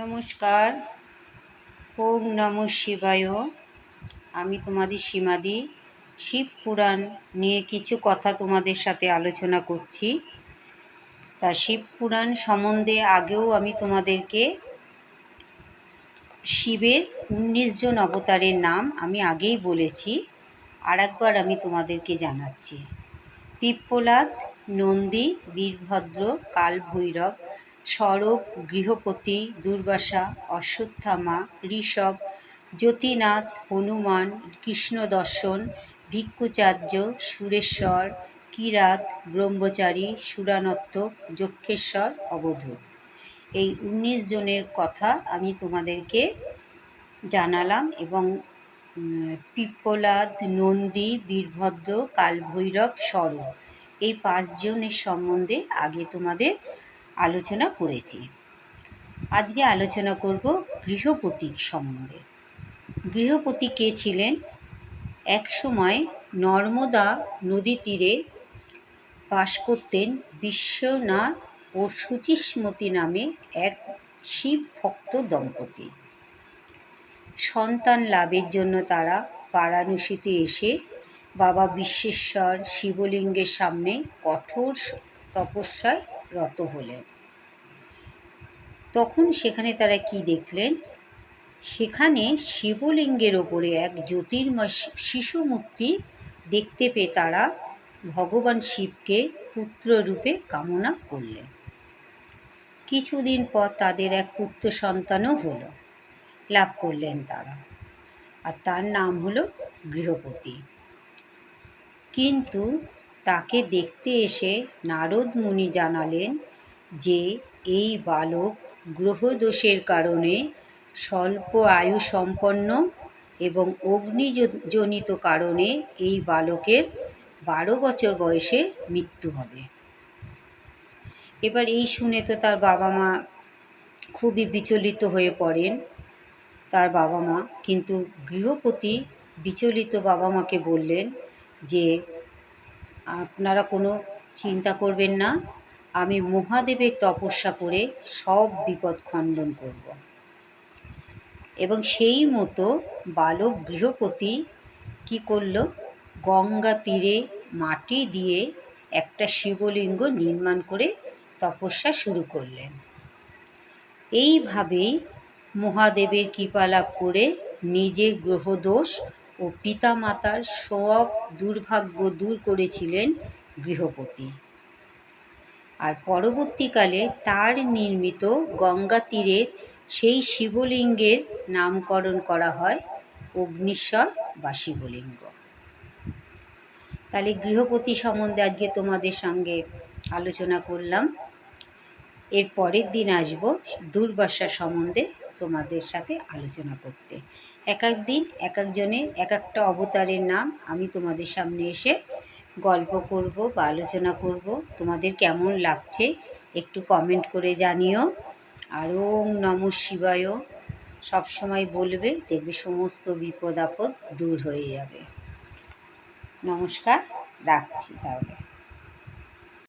নমস্কার। ওম নম শিবায়। আমি তোমাদের সীমাদি শিব পুরাণ নিয়ে কিছু কথা তোমাদের সাথে আলোচনা করছি। তা শিব পুরাণ সম্বন্ধে আগেও আমি তোমাদেরকে শিবের উনিশ জন অবতারের নাম আমি আগেই বলেছি, আর একবার আমি তোমাদেরকে জানাচ্ছি। পিপ্পলাদ নন্দী, বীরভদ্র, কালভৈরব সরব গৃহপতি, দুর্বাসা, অশ্বত্থামা, ঋষভ, জ্যোতিনাথ, হনুমান, কৃষ্ণদর্শন, ভিক্ষুচার্য, সুরেশ্বর, কিরাত, ব্রহ্মচারী, সুরানত্ত, যক্ষেশ্বর অবধূত এই উনিশ জনের কথা আমি তোমাদেরকে জানালাম এবং পিপ্পলাদ নন্দী, বীরভদ্র, কালভৈরব স্বরূপ এই পাঁচজনের সম্বন্ধে আগে তোমাদের আলোচনা করেছি। আজকে আলোচনা করব গৃহপতি সম্বন্ধে। গৃহপতি কে ছিলেন? এক সময় নর্মদা নদী তীরে বাস করতেন বিশ্বনাথ ও সুচিস্মতি নামে এক শিব ভক্ত দম্পতি। সন্তান লাভের জন্য তারা বারাণসীতে এসে বাবা বিশ্বেশ্বর শিবলিঙ্গের সামনে কঠোর তপস্যায় রত হলেন। তখন সেখানে তারা কি দেখলেন? সেখানে শিবলিঙ্গের ওপরে এক জ্যোতির্ময় শিশু মূর্তি দেখতে পেয়ে তারা ভগবান শিবকে পুত্র রূপে কামনা করলেন। কিছুদিন পর তাদের এক পুত্র সন্তানও হলো, লাভ করলেন তারা। আর তার নাম হলো গৃহপতি। কিন্তু তাকে দেখতে এসে নারদ মুনি জানালেন যে, এই বালক গ্রহদোষের কারণে স্বল্প আয়ু সম্পন্ন এবং অগ্নিজনিত কারণে এই বালকের বারো বছর বয়সে মৃত্যু হবে। এবার এই শুনে তো তার বাবা মা খুবই বিচলিত হয়ে পড়েন তার বাবা মা। কিন্তু গৃহপতি বিচলিত বাবা মাকে বললেন যে আপনারা কোনো চিন্তা করবেন না। আমি মহাদেবের তপস্যা করে সব বিপদ খণ্ডন করব। এবং সেই মতো বালক গৃহপতি কি করল? গঙ্গা তীরে মাটি দিয়ে একটা শিবলিঙ্গ নির্মাণ করে তপস্যা শুরু করলেন। এইভাবেই মহাদেবের কৃপা লাভ করে নিজের গ্রহদোষ ও পিতামাতার সব দুর্ভাগ্য দূর করেছিলেন গৃহপতি। আর পরবর্তীকালে তার নির্মিত গঙ্গা তীরের সেই শিবলিঙ্গের নামকরণ করা হয় অগ্নিশ্বর বা শিবলিঙ্গ। তাহলে গৃহপতি সম্বন্ধে আজকে তোমাদের সঙ্গে আলোচনা করলাম। এর পরের দিন আসব দুর্বাসা সম্বন্ধে তোমাদের সাথে আলোচনা করতে। এক এক দিন, এক একজনের এক একটা অবতারের নাম আমি তোমাদের সামনে এসে গল্প করব বা আলোচনা করব। তোমাদের কেমন লাগছে একটু কমেন্ট করে জানিও। আর ওম নম শিবায় সবসময় বলবে, দেখবে সমস্ত বিপদ আপদ দূর হয়ে যাবে। নমস্কার, রাখছি তাহলে।